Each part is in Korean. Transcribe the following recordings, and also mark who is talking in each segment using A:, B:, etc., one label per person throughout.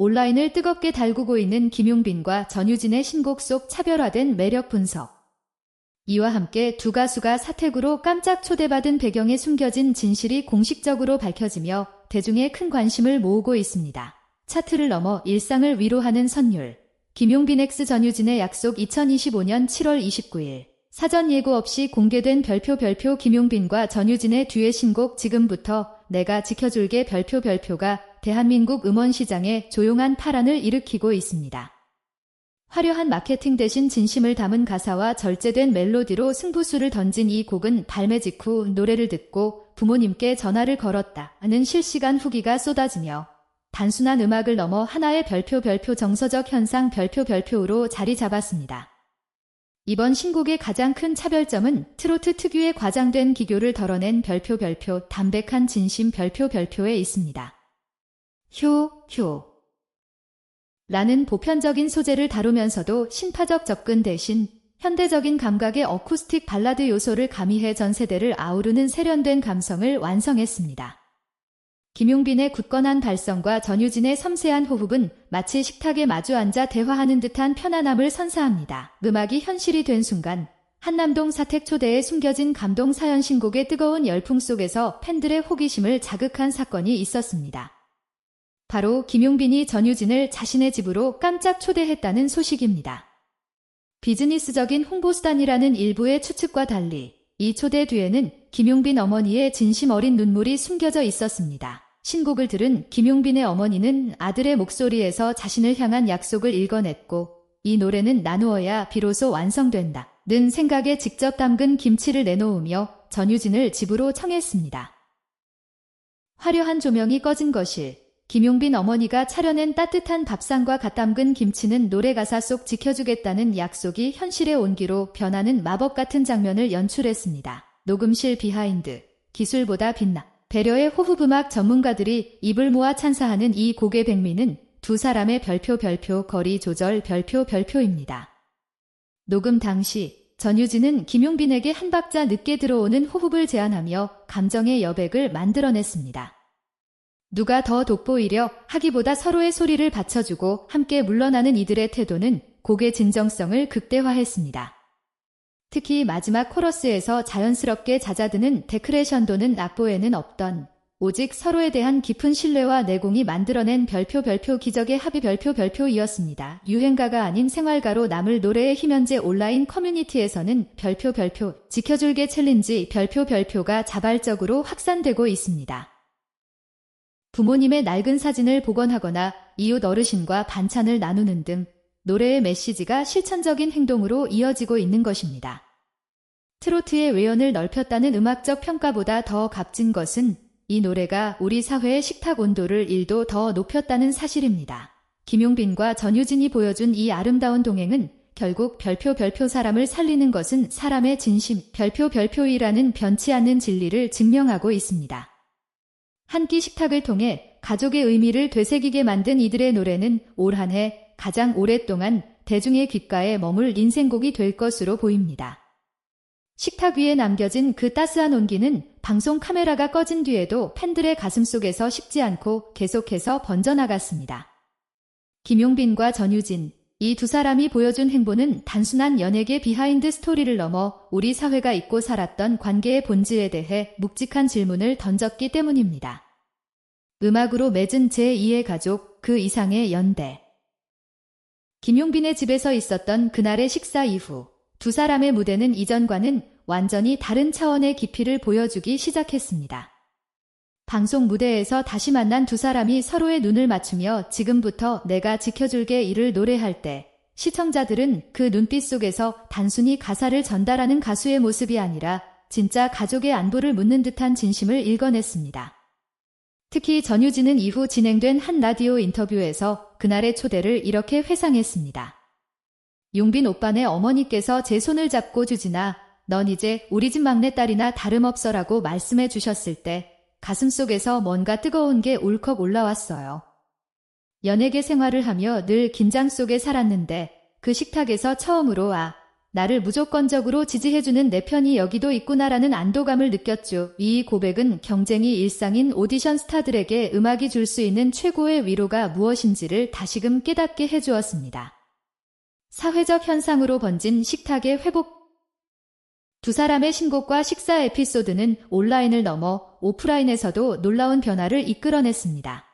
A: 온라인을 뜨겁게 달구고 있는 김용빈과 전유진의 신곡 속 차별화된 매력 분석. 이와 함께 두 가수가 사택으로 깜짝 초대받은 배경에 숨겨진 진실이 공식적으로 밝혀지며 대중의 큰 관심을 모으고 있습니다. 차트를 넘어 일상을 위로하는 선율. 김용빈 X 전유진의 약속 2025년 7월 29일. 사전 예고 없이 공개된 별표 별표 김용빈과 전유진의 듀엣 신곡 지금부터 내가 지켜줄게 별표 별표가 대한민국 음원시장에 조용한 파란을 일으키고 있습니다. 화려한 마케팅 대신 진심을 담은 가사와 절제된 멜로디로 승부수를 던진 이 곡은 발매 직후 노래를 듣고 부모님께 전화를 걸었다는 실시간 후기가 쏟아지며 단순한 음악을 넘어 하나의 별표 별표 정서적 현상 별표 별표로 자리 잡았습니다. 이번 신곡의 가장 큰 차별점은 트로트 특유의 과장된 기교를 덜어낸 별표 별표 담백한 진심 별표 별표에 있습니다. 효, 효. 라는 보편적인 소재를 다루면서도 신파적 접근 대신 현대적인 감각의 어쿠스틱 발라드 요소를 가미해 전 세대를 아우르는 세련된 감성을 완성했습니다. 김용빈의 굳건한 발성과 전유진의 섬세한 호흡은 마치 식탁에 마주 앉아 대화하는 듯한 편안함을 선사합니다. 음악이 현실이 된 순간 한남동 사택 초대에 숨겨진 감동 사연 신곡의 뜨거운 열풍 속에서 팬들의 호기심을 자극한 사건이 있었습니다. 바로 김용빈이 전유진을 자신의 집으로 깜짝 초대했다는 소식입니다. 비즈니스적인 홍보수단이라는 일부의 추측과 달리 이 초대 뒤에는 김용빈 어머니의 진심 어린 눈물이 숨겨져 있었습니다. 신곡을 들은 김용빈의 어머니는 아들의 목소리에서 자신을 향한 약속을 읽어냈고 이 노래는 나누어야 비로소 완성된다. 는 생각에 직접 담근 김치를 내놓으며 전유진을 집으로 청했습니다. 화려한 조명이 꺼진 거실, 김용빈 어머니가 차려낸 따뜻한 밥상과 갓 담근 김치는 노래 가사 속 지켜주겠다는 약속이 현실의 온기로 변하는 마법 같은 장면을 연출했습니다. 녹음실 비하인드, 기술보다 빛나. 배려의 호흡음악 전문가들이 입을 모아 찬사하는 이 곡의 백미는 두 사람의 별표 별표 거리 조절 별표 별표입니다. 녹음 당시 전유진은 김용빈에게 한 박자 늦게 들어오는 호흡을 제안하며 감정의 여백을 만들어냈습니다. 누가 더 돋보이려 하기보다 서로의 소리를 받쳐주고 함께 물러나는 이들의 태도는 곡의 진정성을 극대화했습니다. 특히 마지막 코러스에서 자연스럽게 잦아드는 데크레션도는 악보에는 없던 오직 서로에 대한 깊은 신뢰와 내공이 만들어낸 별표 별표 기적의 합의 별표 별표이었습니다. 유행가가 아닌 생활가로 남을 노래의 희면제 온라인 커뮤니티에서는 별표 별표 지켜줄게 챌린지 별표 별표가 자발적으로 확산되고 있습니다. 부모님의 낡은 사진을 복원하거나 이웃 어르신과 반찬을 나누는 등 노래의 메시지가 실천적인 행동으로 이어지고 있는 것입니다. 트로트의 외연을 넓혔다는 음악적 평가보다 더 값진 것은 이 노래가 우리 사회의 식탁 온도를 1도 더 높였다는 사실입니다. 김용빈과 전유진이 보여준 이 아름다운 동행은 결국 별표 별표 사람을 살리는 것은 사람의 진심 별표 별표이라는 변치 않는 진리를 증명하고 있습니다. 한 끼 식탁을 통해 가족의 의미를 되새기게 만든 이들의 노래는 올 한 해 가장 오랫동안 대중의 귓가에 머물 인생곡이 될 것으로 보입니다. 식탁 위에 남겨진 그 따스한 온기는 방송 카메라가 꺼진 뒤에도 팬들의 가슴 속에서 식지 않고 계속해서 번져나갔습니다. 김용빈과 전유진, 이 두 사람이 보여준 행보는 단순한 연예계 비하인드 스토리를 넘어 우리 사회가 잊고 살았던 관계의 본질에 대해 묵직한 질문을 던졌기 때문입니다. 음악으로 맺은 제2의 가족, 그 이상의 연대. 김용빈의 집에서 있었던 그날의 식사 이후 두 사람의 무대는 이전과는 완전히 다른 차원의 깊이를 보여주기 시작했습니다. 방송 무대에서 다시 만난 두 사람이 서로의 눈을 맞추며 지금부터 내가 지켜줄게 이를 노래할 때 시청자들은 그 눈빛 속에서 단순히 가사를 전달하는 가수의 모습이 아니라 진짜 가족의 안부를 묻는 듯한 진심을 읽어냈습니다. 특히 전유진은 이후 진행된 한 라디오 인터뷰에서 그날의 초대를 이렇게 회상했습니다. 용빈 오빠네 어머니께서 제 손을 잡고 주진아, 넌 이제 우리 집 막내딸이나 다름없어라고 말씀해 주셨을 때 가슴 속에서 뭔가 뜨거운 게 울컥 올라왔어요. 연예계 생활을 하며 늘 긴장 속에 살았는데 그 식탁에서 처음으로 아, 나를 무조건적으로 지지해주는 내 편이 여기도 있구나라는 안도감을 느꼈죠. 이 고백은 경쟁이 일상인 오디션 스타들에게 음악이 줄 수 있는 최고의 위로가 무엇인지를 다시금 깨닫게 해주었습니다. 사회적 현상으로 번진 식탁의 회복 두 사람의 신곡과 식사 에피소드는 온라인을 넘어 오프라인에서도 놀라운 변화를 이끌어냈습니다.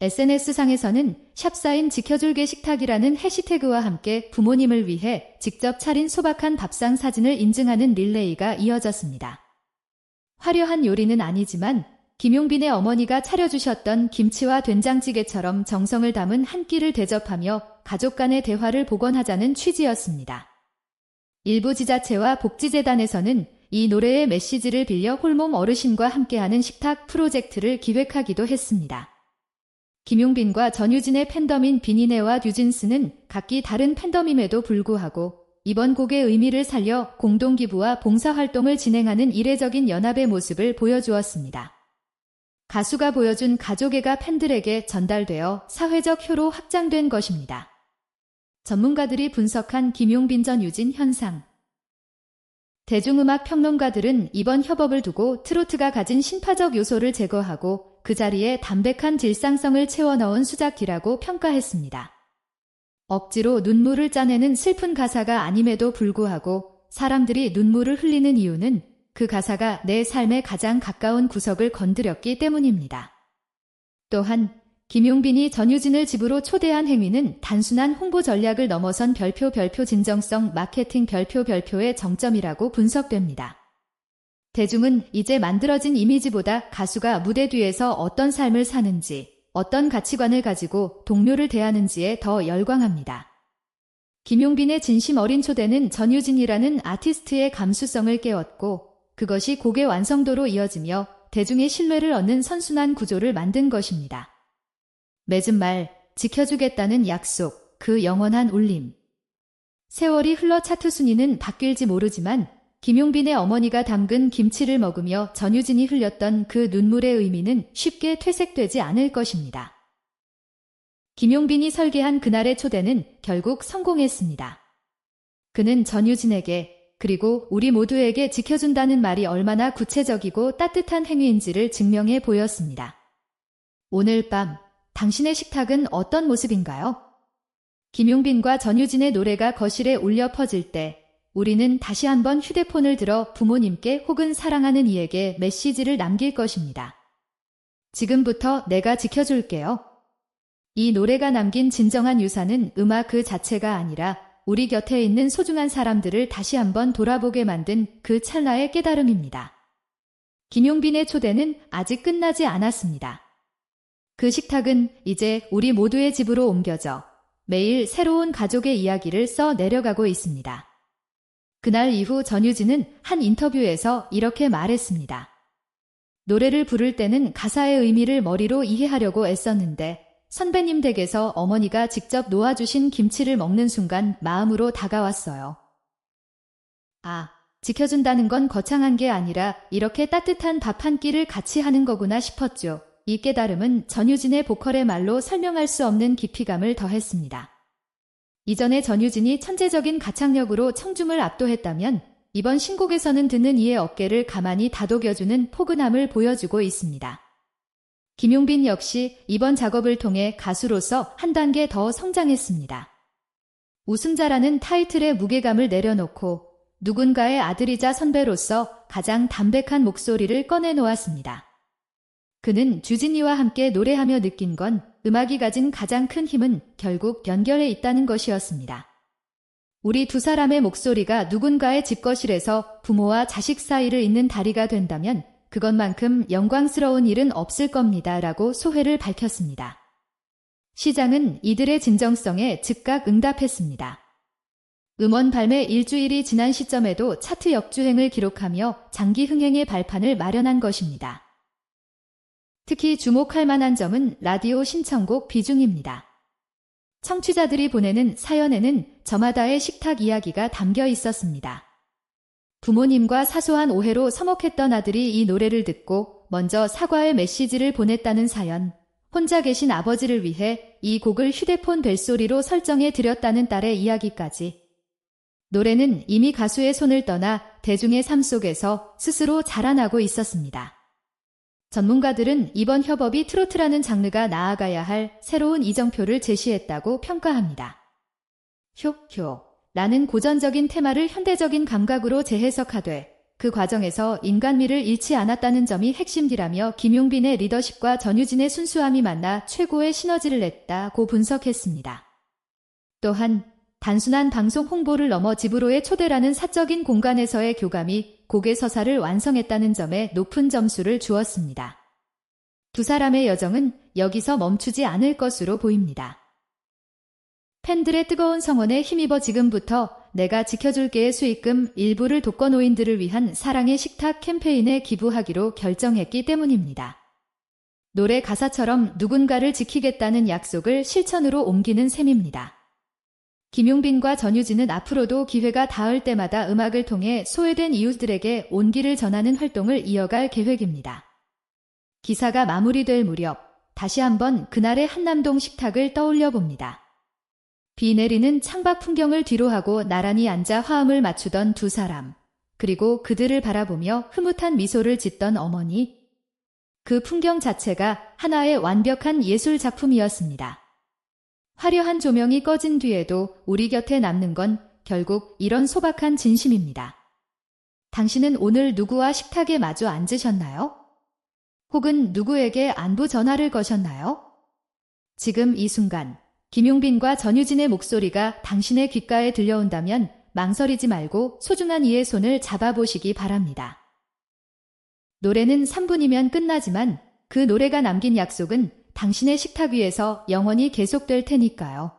A: SNS상에서는 샵사인 지켜줄게 식탁이라는 해시태그와 함께 부모님을 위해 직접 차린 소박한 밥상 사진을 인증하는 릴레이가 이어졌습니다. 화려한 요리는 아니지만 김용빈의 어머니가 차려주셨던 김치와 된장찌개처럼 정성을 담은 한 끼를 대접하며 가족 간의 대화를 복원하자는 취지였습니다. 일부 지자체와 복지재단에서는 이 노래의 메시지를 빌려 홀몸 어르신과 함께하는 식탁 프로젝트를 기획하기도 했습니다. 김용빈과 전유진의 팬덤인 비니네와 뉴진스는 각기 다른 팬덤임에도 불구하고 이번 곡의 의미를 살려 공동기부와 봉사활동을 진행하는 이례적인 연합의 모습을 보여주었습니다. 가수가 보여준 가족애가 팬들에게 전달되어 사회적 효로 확장된 것입니다. 전문가들이 분석한 김용빈 전 유진 현상. 대중음악 평론가들은 이번 협업을 두고 트로트가 가진 신파적 요소를 제거하고 그 자리에 담백한 질상성을 채워 넣은 수작기라고 평가했습니다. 억지로 눈물을 짜내는 슬픈 가사가 아님에도 불구하고 사람들이 눈물을 흘리는 이유는 그 가사가 내 삶에 가장 가까운 구석을 건드렸기 때문입니다. 또한 김용빈이 전유진을 집으로 초대한 행위는 단순한 홍보 전략을 넘어선 별표 별표 진정성 마케팅 별표 별표의 정점이라고 분석됩니다. 대중은 이제 만들어진 이미지보다 가수가 무대 뒤에서 어떤 삶을 사는지, 어떤 가치관을 가지고 동료를 대하는지에 더 열광합니다. 김용빈의 진심 어린 초대는 전유진이라는 아티스트의 감수성을 깨웠고, 그것이 곡의 완성도로 이어지며 대중의 신뢰를 얻는 선순환 구조를 만든 것입니다. 맺은 말, 지켜주겠다는 약속, 그 영원한 울림. 세월이 흘러 차트 순위는 바뀔지 모르지만 김용빈의 어머니가 담근 김치를 먹으며 전유진이 흘렸던 그 눈물의 의미는 쉽게 퇴색되지 않을 것입니다. 김용빈이 설계한 그날의 초대는 결국 성공했습니다. 그는 전유진에게 그리고 우리 모두에게 지켜준다는 말이 얼마나 구체적이고 따뜻한 행위인지를 증명해 보였습니다. 오늘 밤 당신의 식탁은 어떤 모습인가요? 김용빈과 전유진의 노래가 거실에 울려 퍼질 때 우리는 다시 한번 휴대폰을 들어 부모님께 혹은 사랑하는 이에게 메시지를 남길 것입니다. 지금부터 내가 지켜줄게요. 이 노래가 남긴 진정한 유산은 음악 그 자체가 아니라 우리 곁에 있는 소중한 사람들을 다시 한번 돌아보게 만든 그 찰나의 깨달음입니다. 김용빈의 초대는 아직 끝나지 않았습니다. 그 식탁은 이제 우리 모두의 집으로 옮겨져 매일 새로운 가족의 이야기를 써 내려가고 있습니다. 그날 이후 전유진은 한 인터뷰에서 이렇게 말했습니다. 노래를 부를 때는 가사의 의미를 머리로 이해하려고 애썼는데 선배님 댁에서 어머니가 직접 놓아주신 김치를 먹는 순간 마음으로 다가왔어요. 아, 지켜준다는 건 거창한 게 아니라 이렇게 따뜻한 밥 한 끼를 같이 하는 거구나 싶었죠. 이 깨달음은 전유진의 보컬의 말로 설명할 수 없는 깊이감을 더했습니다. 이전에 전유진이 천재적인 가창력으로 청중을 압도했다면 이번 신곡에서는 듣는 이의 어깨를 가만히 다독여주는 포근함을 보여주고 있습니다. 김용빈 역시 이번 작업을 통해 가수로서 한 단계 더 성장했습니다. 우승자라는 타이틀의 무게감을 내려놓고 누군가의 아들이자 선배로서 가장 담백한 목소리를 꺼내놓았습니다. 그는 주진이와 함께 노래하며 느낀 건 음악이 가진 가장 큰 힘은 결국 연결에 있다는 것이었습니다. 우리 두 사람의 목소리가 누군가의 집거실에서 부모와 자식 사이를 잇는 다리가 된다면 그것만큼 영광스러운 일은 없을 겁니다. 라고 소회를 밝혔습니다. 시장은 이들의 진정성에 즉각 응답했습니다. 음원 발매 일주일이 지난 시점에도 차트 역주행을 기록하며 장기 흥행의 발판을 마련한 것입니다. 특히 주목할 만한 점은 라디오 신청곡 비중입니다. 청취자들이 보내는 사연에는 저마다의 식탁 이야기가 담겨 있었습니다. 부모님과 사소한 오해로 서먹했던 아들이 이 노래를 듣고 먼저 사과의 메시지를 보냈다는 사연, 혼자 계신 아버지를 위해 이 곡을 휴대폰 벨소리로 설정해 드렸다는 딸의 이야기까지 노래는 이미 가수의 손을 떠나 대중의 삶 속에서 스스로 자라나고 있었습니다. 전문가들은 이번 협업이 트로트라는 장르가 나아가야 할 새로운 이정표를 제시했다고 평가합니다. 효효 라는 고전적인 테마를 현대적인 감각으로 재해석하되 그 과정에서 인간미를 잃지 않았다는 점이 핵심이라며 김용빈의 리더십과 전유진의 순수함이 만나 최고의 시너지를 냈다고 분석했습니다. 또한 단순한 방송 홍보를 넘어 집으로의 초대라는 사적인 공간에서의 교감이 곡의 서사를 완성했다는 점에 높은 점수를 주었습니다. 두 사람의 여정은 여기서 멈추지 않을 것으로 보입니다. 팬들의 뜨거운 성원에 힘입어 지금부터 내가 지켜줄게의 수익금 일부를 독거노인들을 위한 사랑의 식탁 캠페인에 기부하기로 결정했기 때문입니다. 노래 가사처럼 누군가를 지키겠다는 약속을 실천으로 옮기는 셈입니다. 김용빈과 전유진은 앞으로도 기회가 닿을 때마다 음악을 통해 소외된 이웃들에게 온기를 전하는 활동을 이어갈 계획입니다. 기사가 마무리될 무렵 다시 한번 그날의 한남동 식탁을 떠올려 봅니다. 비 내리는 창밖 풍경을 뒤로하고 나란히 앉아 화음을 맞추던 두 사람, 그리고 그들을 바라보며 흐뭇한 미소를 짓던 어머니. 그 풍경 자체가 하나의 완벽한 예술 작품이었습니다. 화려한 조명이 꺼진 뒤에도 우리 곁에 남는 건 결국 이런 소박한 진심입니다. 당신은 오늘 누구와 식탁에 마주 앉으셨나요? 혹은 누구에게 안부 전화를 거셨나요? 지금 이 순간 김용빈과 전유진의 목소리가 당신의 귓가에 들려온다면 망설이지 말고 소중한 이의 손을 잡아보시기 바랍니다. 노래는 3분이면 끝나지만 그 노래가 남긴 약속은 당신의 식탁 위에서 영원히 계속될 테니까요.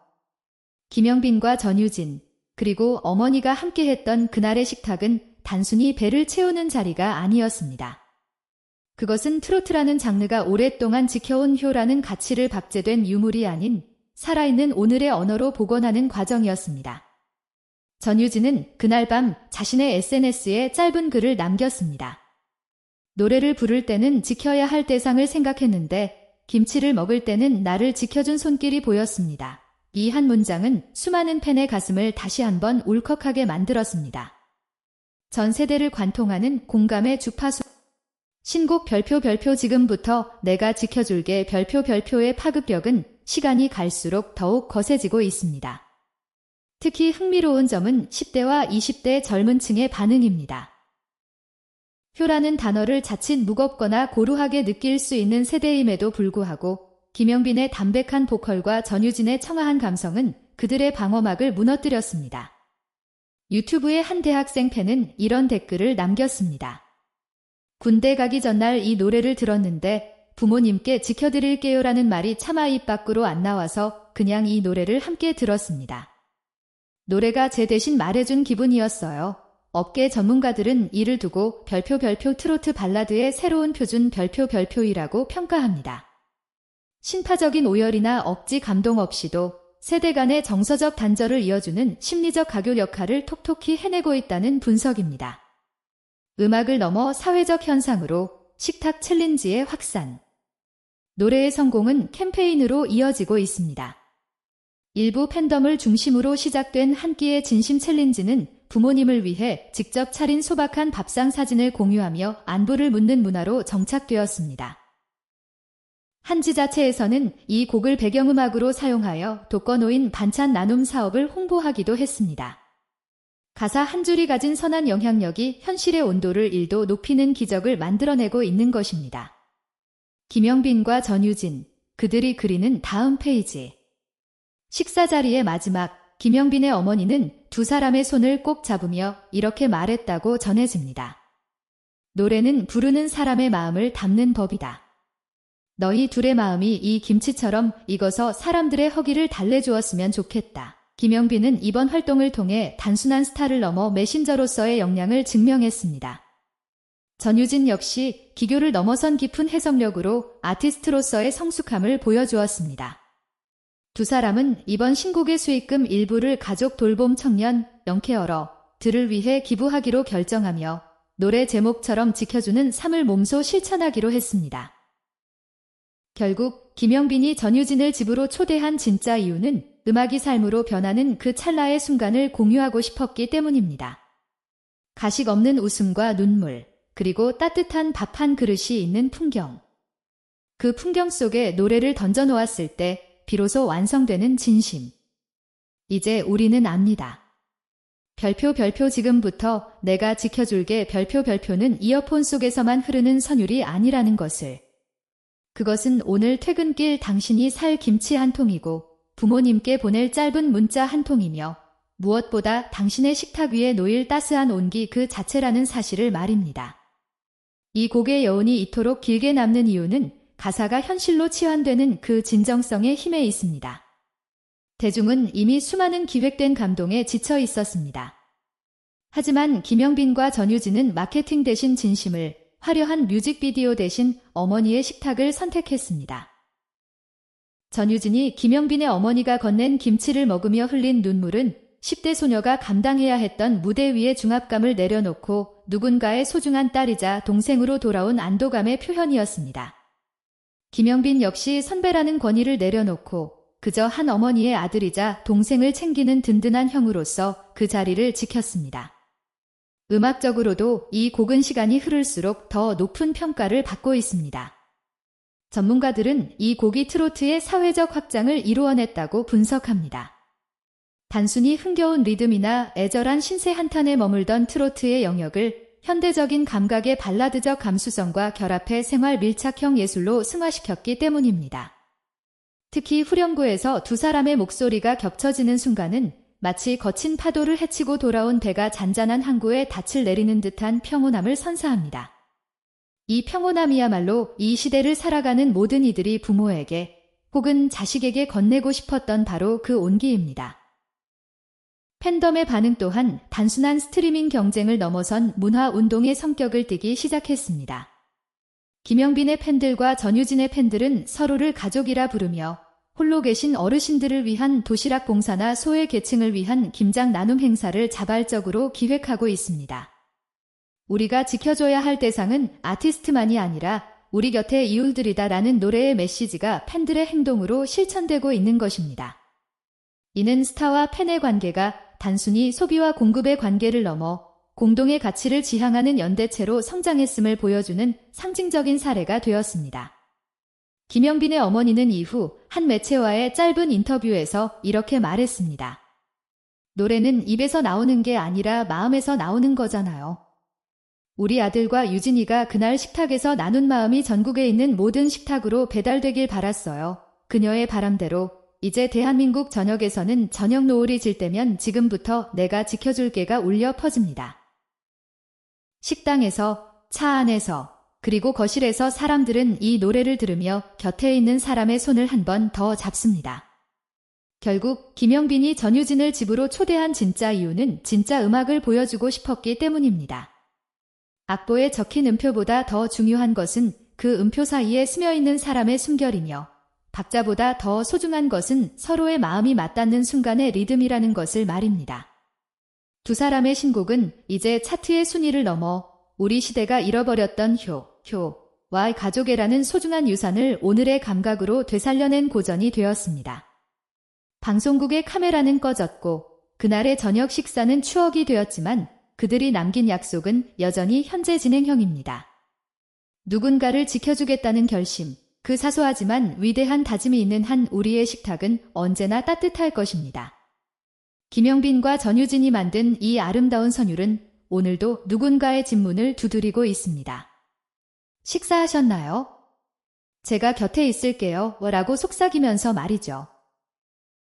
A: 김영빈과 전유진, 그리고 어머니가 함께 했던 그날의 식탁은 단순히 배를 채우는 자리가 아니었습니다. 그것은 트로트라는 장르가 오랫동안 지켜온 효라는 가치를 박제된 유물이 아닌 살아있는 오늘의 언어로 복원하는 과정이었습니다. 전유진은 그날 밤 자신의 SNS에 짧은 글을 남겼습니다. 노래를 부를 때는 지켜야 할 대상을 생각했는데 김치를 먹을 때는 나를 지켜준 손길이 보였습니다. 이 한 문장은 수많은 팬의 가슴을 다시 한번 울컥하게 만들었습니다. 전 세대를 관통하는 공감의 주파수 신곡 별표 별표 지금부터 내가 지켜줄게 별표 별표의 파급력은 시간이 갈수록 더욱 거세지고 있습니다. 특히 흥미로운 점은 10대와 20대 젊은 층의 반응입니다. 효라는 단어를 자칫 무겁거나 고루하게 느낄 수 있는 세대임에도 불구하고 김영빈의 담백한 보컬과 전유진의 청아한 감성은 그들의 방어막을 무너뜨렸습니다. 유튜브의 한 대학생 팬은 이런 댓글을 남겼습니다. 군대 가기 전날 이 노래를 들었는데 부모님께 지켜드릴게요라는 말이 차마 입 밖으로 안 나와서 그냥 이 노래를 함께 들었습니다. 노래가 제 대신 말해준 기분이었어요. 업계 전문가들은 이를 두고 별표 별표 트로트 발라드의 새로운 표준 별표 별표이라고 평가합니다. 신파적인 오열이나 억지 감동 없이도 세대 간의 정서적 단절을 이어주는 심리적 가교 역할을 톡톡히 해내고 있다는 분석입니다. 음악을 넘어 사회적 현상으로 식탁 챌린지의 확산. 노래의 성공은 캠페인으로 이어지고 있습니다. 일부 팬덤을 중심으로 시작된 한 끼의 진심 챌린지는 부모님을 위해 직접 차린 소박한 밥상 사진을 공유하며 안부를 묻는 문화로 정착되었습니다. 한 지자체에서는 이 곡을 배경음악으로 사용하여 독거노인 반찬 나눔 사업을 홍보하기도 했습니다. 가사 한 줄이 가진 선한 영향력이 현실의 온도를 1도 높이는 기적을 만들어내고 있는 것입니다. 김영빈과 전유진, 그들이 그리는 다음 페이지. 식사 자리의 마지막, 김영빈의 어머니는 두 사람의 손을 꼭 잡으며 이렇게 말했다고 전해집니다. 노래는 부르는 사람의 마음을 담는 법이다. 너희 둘의 마음이 이 김치처럼 익어서 사람들의 허기를 달래주었으면 좋겠다. 김영빈은 이번 활동을 통해 단순한 스타를 넘어 메신저로서의 역량을 증명했습니다. 전유진 역시 기교를 넘어선 깊은 해석력으로 아티스트로서의 성숙함을 보여주었습니다. 두 사람은 이번 신곡의 수익금 일부를 가족 돌봄 청년 영케어러 들을 위해 기부하기로 결정하며 노래 제목처럼 지켜주는 삶을 몸소 실천하기로 했습니다. 결국 김영빈이 전유진을 집으로 초대한 진짜 이유는 음악이 삶으로 변하는 그 찰나의 순간을 공유하고 싶었기 때문입니다. 가식 없는 웃음과 눈물, 그리고 따뜻한 밥 한 그릇이 있는 풍경. 그 풍경 속에 노래를 던져놓았을 때 비로소 완성되는 진심. 이제 우리는 압니다. 별표 별표 지금부터 내가 지켜줄게 별표 별표는 이어폰 속에서만 흐르는 선율이 아니라는 것을. 그것은 오늘 퇴근길 당신이 살 김치 한 통이고 부모님께 보낼 짧은 문자 한 통이며 무엇보다 당신의 식탁 위에 놓일 따스한 온기 그 자체라는 사실을 말입니다. 이 곡의 여운이 이토록 길게 남는 이유는 가사가 현실로 치환되는 그 진정성의 힘에 있습니다. 대중은 이미 수많은 기획된 감동에 지쳐 있었습니다. 하지만 김영빈과 전유진은 마케팅 대신 진심을 화려한 뮤직비디오 대신 어머니의 식탁을 선택했습니다. 전유진이 김영빈의 어머니가 건넨 김치를 먹으며 흘린 눈물은 10대 소녀가 감당해야 했던 무대 위의 중압감을 내려놓고 누군가의 소중한 딸이자 동생으로 돌아온 안도감의 표현이었습니다. 김영빈 역시 선배라는 권위를 내려놓고 그저 한 어머니의 아들이자 동생을 챙기는 든든한 형으로서 그 자리를 지켰습니다. 음악적으로도 이 곡은 시간이 흐를수록 더 높은 평가를 받고 있습니다. 전문가들은 이 곡이 트로트의 사회적 확장을 이루어냈다고 분석합니다. 단순히 흥겨운 리듬이나 애절한 신세 한탄에 머물던 트로트의 영역을 현대적인 감각의 발라드적 감수성과 결합해 생활 밀착형 예술로 승화시켰기 때문입니다. 특히 후렴구에서 두 사람의 목소리가 겹쳐지는 순간은 마치 거친 파도를 헤치고 돌아온 배가 잔잔한 항구에 닻을 내리는 듯한 평온함을 선사합니다. 이 평온함이야말로 이 시대를 살아가는 모든 이들이 부모에게 혹은 자식에게 건네고 싶었던 바로 그 온기입니다. 팬덤의 반응 또한 단순한 스트리밍 경쟁을 넘어선 문화 운동의 성격을 띠기 시작했습니다. 김영빈의 팬들과 전유진의 팬들은 서로를 가족이라 부르며 홀로 계신 어르신들을 위한 도시락 봉사나 소외 계층을 위한 김장 나눔 행사를 자발적으로 기획하고 있습니다. 우리가 지켜줘야 할 대상은 아티스트만이 아니라 우리 곁의 이웃들이다라는 노래의 메시지가 팬들의 행동으로 실천되고 있는 것입니다. 이는 스타와 팬의 관계가 단순히 소비와 공급의 관계를 넘어 공동의 가치를 지향하는 연대체로 성장했음을 보여주는 상징적인 사례가 되었습니다. 김영빈의 어머니는 이후 한 매체와의 짧은 인터뷰에서 이렇게 말했습니다. 노래는 입에서 나오는 게 아니라 마음에서 나오는 거잖아요. 우리 아들과 유진이가 그날 식탁에서 나눈 마음이 전국에 있는 모든 식탁으로 배달되길 바랐어요. 그녀의 바람대로 이제 대한민국 전역에서는 저녁 노을이 질 때면 지금부터 내가 지켜줄게가 울려 퍼집니다. 식당에서, 차 안에서, 그리고 거실에서 사람들은 이 노래를 들으며 곁에 있는 사람의 손을 한 번 더 잡습니다. 결국 김영빈이 전유진을 집으로 초대한 진짜 이유는 진짜 음악을 보여주고 싶었기 때문입니다. 악보에 적힌 음표보다 더 중요한 것은 그 음표 사이에 스며 있는 사람의 숨결이며 박자보다 더 소중한 것은 서로의 마음이 맞닿는 순간의 리듬이라는 것을 말입니다. 두 사람의 신곡은 이제 차트의 순위를 넘어 우리 시대가 잃어버렸던 효, 효와 가족애라는 소중한 유산을 오늘의 감각으로 되살려낸 고전이 되었습니다. 방송국의 카메라는 꺼졌고 그날의 저녁 식사는 추억이 되었지만 그들이 남긴 약속은 여전히 현재 진행형입니다. 누군가를 지켜주겠다는 결심, 그 사소하지만 위대한 다짐이 있는 한 우리의 식탁은 언제나 따뜻할 것입니다. 김영빈과 전유진이 만든 이 아름다운 선율은 오늘도 누군가의 집문을 두드리고 있습니다. 식사하셨나요? 제가 곁에 있을게요. 라고 속삭이면서 말이죠.